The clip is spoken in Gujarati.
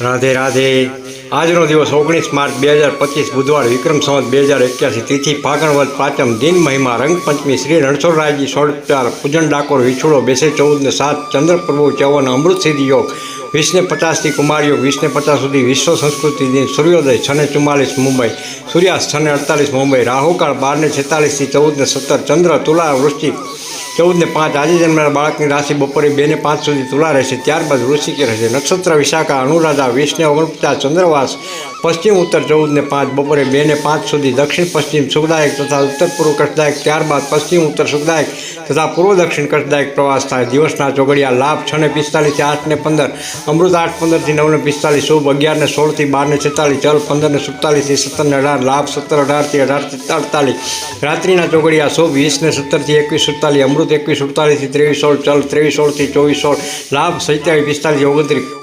રાધે રાધે. આજનો દિવસ ઓગણીસ માર્ચ બે હજાર પચીસ બુધવાર, વિક્રમ સંવત બે હજાર એક્યાસી તિથિ, ફાગણવદ પાંચમ દિન મહિમા રંગપંચમી શ્રી રણછોડરાયજી સોળચાર પૂજન ડાકોર, વિછોડો, બેસે ચૌદને સાત, ચંદ્ર પ્રભુ ચૌવન, અમૃત સિદ્ધિ યોગ, વીસને પચાસથી કુમાર યોગ, વીસને પચાસ સુધી વિશ્વ સંસ્કૃતિ દિન, સૂર્યોદય છને ચુમ્માલીસ મુંબઈ, સૂર્યાસ્ત છને અડતાલીસ મુંબઈ, રાહુકાળ બારને છેતાલીસથી ચૌદને સત્તર, ચંદ્ર તુલા વૃશ્ચિક ચૌદને પાંચ આજે જન્મનાર બાળકની રાશિ બપોરે બેને પાંચ સુધી તુલા રહેશે. ત્યારબાદ ઋષિકે રહેશે. નક્ષત્ર, વિશાખા, અનુરાધા વીસને ઓગણપચાસ ચંદ્રવાસ પશ્ચિમ ઉત્તર ચૌદને પાંચ, બપોરે બેને પાંચ સુધી દક્ષિણ પશ્ચિમ સુખદાયક તથા ઉત્તર પૂર્વ કષ્ટદાયક ત્યારબાદ પશ્ચિમ ઉત્તર સુખદાયક તથા પૂર્વ દક્ષિણ કષ્ટદાયક પ્રવાસ થાય. દિવસના ચોગડિયા લાભ છ ને પિસ્તાલીસથી આઠ ને પંદર, અમૃત આઠ પંદરથી નવ ને પિસ્તાલીસ, શુભ અગિયાર ને સોળથી બાર ને છેતાલીસ ચલ પંદર ને સુડતાલીસથી સત્તર ને અઢાર, લાભ સત્તર અઢારથી અઢારથી અડતાલીસ. રાત્રિના ચોગડિયા શુભ વીસ ને સત્તરથી એકવીસ સુડતાલીસ, અમૃત એકવીસ સુડતાલીસથી ત્રેવીસ સોળ ચલ ત્રેવીસ સોળથી ચોવીસ સોળ, લાભ સત્યાવીસ પિસ્તાલીસ, ઓગણત્રીસ.